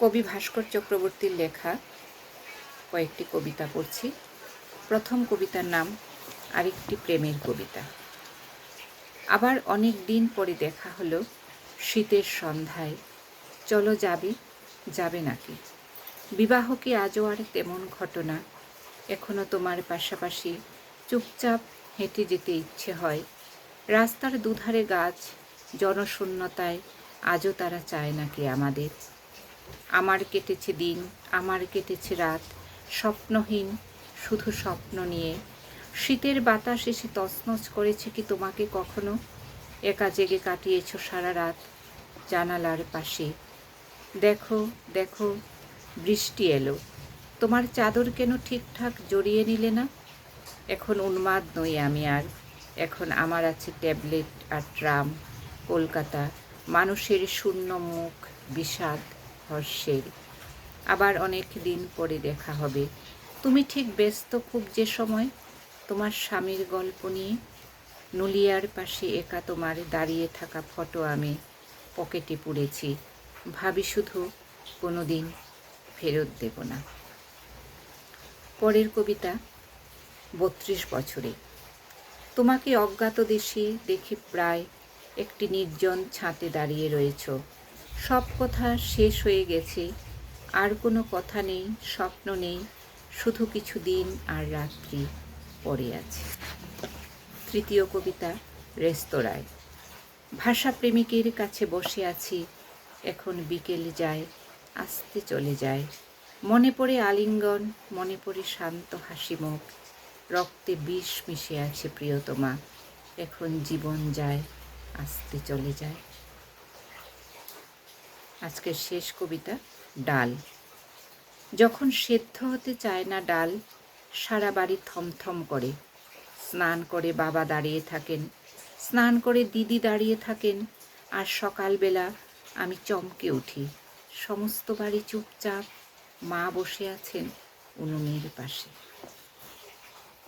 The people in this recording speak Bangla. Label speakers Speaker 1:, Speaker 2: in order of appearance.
Speaker 1: কবি ভাস্কর চক্রবর্তীর লেখা। কয়েকটি কবিতা পড়ছি। প্রথম কবিতার নাম আরেকটি প্রেমের কবিতা। আবার অনেক দিন পরে দেখা হলো শীতের সন্ধ্যায়। চলো যাবে যাবে নাকি? বিবাহ কি আজও আর তেমন ঘটনা? এখনও তোমার পাশাপাশি চুপচাপ হেঁটে যেতে ইচ্ছে হয়। রাস্তার দুধারে গাছ, জনশূন্যতায় আজও তারা চায় নাকি আমাদের? আমার কেটেছে দিন, আমার কেটেছে রাত। স্বপ্নহীন, শুধু স্বপ্ন নিয়ে। শীতের বাতাস এসে তছনছ করেছে কি তোমাকে কখনো? একা জেগে কাটিয়েছ সারা রাত জানালার পাশে। দেখো দেখো, বৃষ্টি এলো। তোমার চাদর কেন ঠিকঠাক জড়িয়ে নিলে না? এখন উন্মাদ নই আমি আর। এখন আমার আছে ট্যাবলেট আর ট্রাম। কলকাতা, মানুষের শূন্য মুখ বিষাদ। হর্ষের আবার অনেক দিন পরে দেখা হবে। তুমি ঠিক ব্যস্ত খুব যে সময়, তোমার স্বামীর গল্প নিয়ে। নুলিয়ার পাশে একা তোমার দাঁড়িয়ে থাকা ফটো আমি পকেটে পুড়েছি। ভাবি শুধু কোনো দিন ফেরত দেব না। পরের কবিতা, বত্রিশ বছরে। তোমাকে অজ্ঞাত দেশে দেখি প্রায় একটি নির্জন ছাঁতে দাঁড়িয়ে রয়েছ। সব কথা শেষ হয়ে গেছে। আর কোনো কথা নেই, স্বপ্ন নেই, শুধু কিছু দিন আর রাত্রি পড়ে আছে। তৃতীয় কবিতা, রেস্তোরাঁয়। ভাষাপ্রেমিকের কাছে বসে আছি, এখন বিকেল যায়, আসতে চলে যায়। মনে পড়ে আলিঙ্গন, মনে পড়ে শান্ত হাসি মুখ। রক্তে বিষ মিশে আছে প্রিয়তমা, এখন জীবন যায়, আসতে চলে যায়। আজকের শেষ কবিতা, ডাল। যখন সেদ্ধ হতে চায় না ডাল, সারা বাড়ি থমথম করে। স্নান করে বাবা দাঁড়িয়ে থাকেন, স্নান করে দিদি দাঁড়িয়ে থাকেন, আর সকালবেলা আমি চমকে উঠি। সমস্ত বাড়ি চুপচাপ মা বসে আছেন উনুনের পাশে।